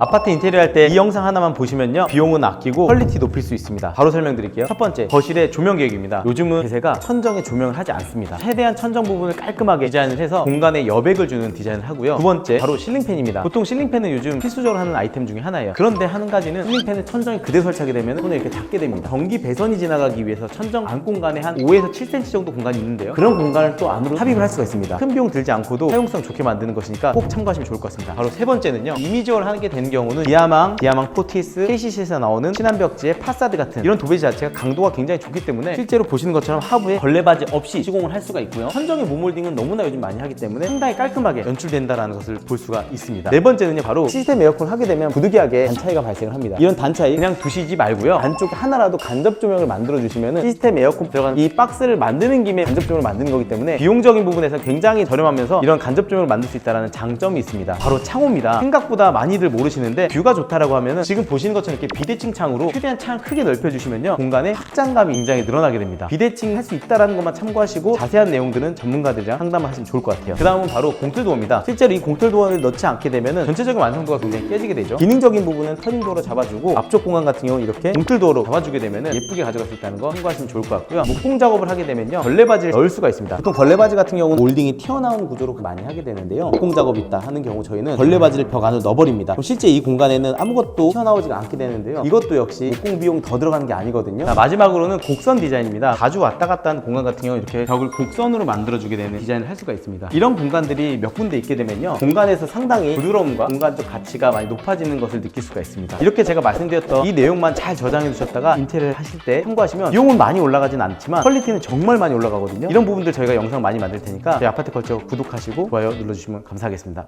아파트 인테리어 할 때 이 영상 하나만 보시면요. 비용은 아끼고 퀄리티 높일 수 있습니다. 바로 설명드릴게요. 첫 번째 거실의 조명 계획입니다. 요즘은 대세가 천정에 조명을 하지 않습니다. 최대한 천정 부분을 깔끔하게 디자인을 해서 공간에 여백을 주는 디자인을 하고요. 두 번째 바로 실링팬입니다. 보통 실링팬은 요즘 필수적으로 하는 아이템 중에 하나예요. 그런데 한 가지는 실링팬을 천정에 그대로 설치하게 되면 손에 이렇게 닿게 됩니다. 전기 배선이 지나가기 위해서 천정 안 공간에 한 5에서 7cm 정도 공간이 있는데요. 그런 공간을 또 안으로 삽입을 할 수가 있습니다. 큰 비용 들지 않고도 사용성 좋게 만드는 것이니까 꼭 참고하시면 좋을 것 같습니다. 바로 세 번째는요. 이미지월 하게 되는 경우는 디아망, 디아망 포티스, KCC에서 나오는 신한벽지의 파사드 같은 이런 도배지 자체가 강도가 굉장히 좋기 때문에 실제로 보시는 것처럼 하부에 걸레바지 없이 시공을 할 수가 있고요. 천정의 모몰딩은 너무나 요즘 많이 하기 때문에 상당히 깔끔하게 연출된다는 것을 볼 수가 있습니다. 네 번째는요 바로 시스템 에어컨 하게 되면 부득이하게 단 차이가 발생을 합니다. 이런 단 차이 그냥 두시지 말고요. 안쪽에 하나라도 간접 조명을 만들어 주시면 시스템 에어컨 들어간 이 박스를 만드는 김에 간접 조명을 만드는 거기 때문에 비용적인 부분에서 굉장히 저렴하면서 이런 간접 조명을 만들 수 있다는 장점이 있습니다. 바로 창호입니다. 생각보다 많이들 모르시는 데 뷰가 좋다라고 하면은 지금 보시는 것처럼 이렇게 비대칭 창으로 최대한 창을 크게 넓혀주시면요. 공간의 확장감이 굉장히 늘어나게 됩니다. 비대칭 할 수 있다라는 것만 참고하시고 자세한 내용들은 전문가들이랑 상담을 하시면 좋을 것 같아요. 그 다음은 바로 공틀도어입니다. 실제로 이 공틀도어를 넣지 않게 되면은 전체적인 완성도가 굉장히 깨지게 되죠. 기능적인 부분은 터닝도어로 잡아주고 앞쪽 공간 같은 경우는 이렇게 공틀도어로 잡아주게 되면은 예쁘게 가져갈 수 있다는 거 참고하시면 좋을 것 같고요. 목공 작업을 하게 되면요. 걸레바지를 넣을 수가 있습니다. 보통 걸레바지 같은 경우는 몰딩이 튀어나온 구조로 많이 하게 되는데요. 목공 작업이 있다 하는 경우 저희는 걸레바지를 벽 안으로 넣어버립니다. 그럼 실제 이 공간에는 아무것도 튀어나오지가 않게 되는데요. 이것도 역시 목공 비용 더 들어가는 게 아니거든요. 자, 마지막으로는 곡선 디자인입니다. 자주 왔다 갔다 하는 공간 같은 경우 이렇게 벽을 곡선으로 만들어주게 되는 디자인을 할 수가 있습니다. 이런 공간들이 몇 군데 있게 되면요. 공간에서 상당히 부드러움과 공간적 가치가 많이 높아지는 것을 느낄 수가 있습니다. 이렇게 제가 말씀드렸던 이 내용만 잘 저장해 두셨다가 인테리어를 하실 때 참고하시면 비용은 많이 올라가진 않지만 퀄리티는 정말 많이 올라가거든요. 이런 부분들 저희가 영상 많이 만들 테니까 저희 아파트 컬처 구독하시고 좋아요 눌러주시면 감사하겠습니다